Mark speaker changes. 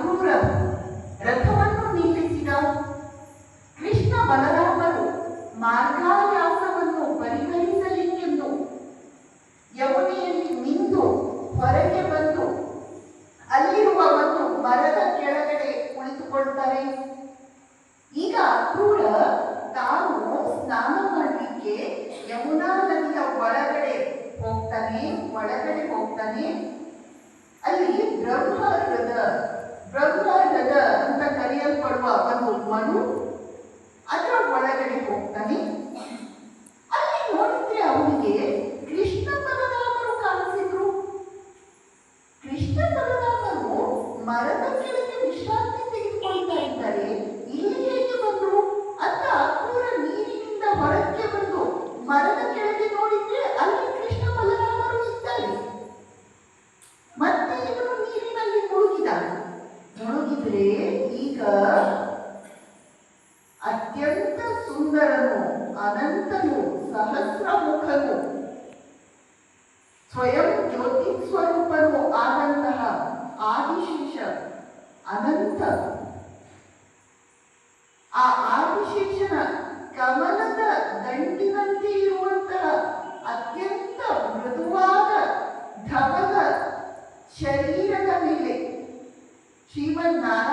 Speaker 1: ಅಕ್ರೂರ ರಥವನ್ನು ನಿಲ್ಲಿಸಿದ ಕೃಷ್ಣ ಬಲರಾಮರು ಮಾರ್ಗಾಯಾಸವನ್ನು ಪರಿಹರಿಸಲಿಕ್ಕೆಂದು ಯಮುನೆಯಲ್ಲಿ ನಿಂತು ಹೊರಗೆ ಬಂದು ಅಲ್ಲಿರುವ ಒಂದು ಮರದ ಕೆಳಗಡೆ ಕುಳಿತುಕೊಳ್ತಾರೆ ಈಗ ಅಕ್ರೂರ ತಾನು ಸ್ನಾನ ಮಾಡಲಿಕ್ಕೆ ಯಮುನಾ ನದಿಯ ಒಳಗಡೆ ಹೋಗ್ತಾನೆ ಒಳಗಡೆ ಹೋಗ್ತಾನೆ. ಬ್ರಹ್ಮರದ ಅಂತ ಕರೆಯಲ್ಪಡುವ ಒಂದು ಮನು ಅದರ ಒಳಗಡೆ ಹೋಗ್ತಾನೆ. ಅಲ್ಲಿ ನೋಡಿದ್ರೆ ಅವನಿಗೆ ಕೃಷ್ಣ ಪರದಾಮರು ಕಾಣಿಸಿದ್ರು. ಕೃಷ್ಣ ಪರದಾಮರು ಮರದ ಕೆಳಗೆ ವಿಶ್ರಾಂತಿ ಅತ್ಯಂತ ಸುಂದರನು, ಅನಂತನು ಸಹಸ್ರ ಮುಖನು ಸ್ವಯಂ ಜ್ಯೋತಿ ಸ್ವರೂಪನು ಆದಂತಹ ಆದಿಶೇಷ ಅನಂತ. ಆ ಆದಿಶೇಷನ ಕಮಲದ ದಂಟಿನಂತೆ ಇರುವಂತಹ ಅತ್ಯಂತ ಮೃದುವಾದ ಧವಲ ಶರೀರದ ಮೇಲೆ ಶ್ರೀಮನ್ನಾರಾಯಣ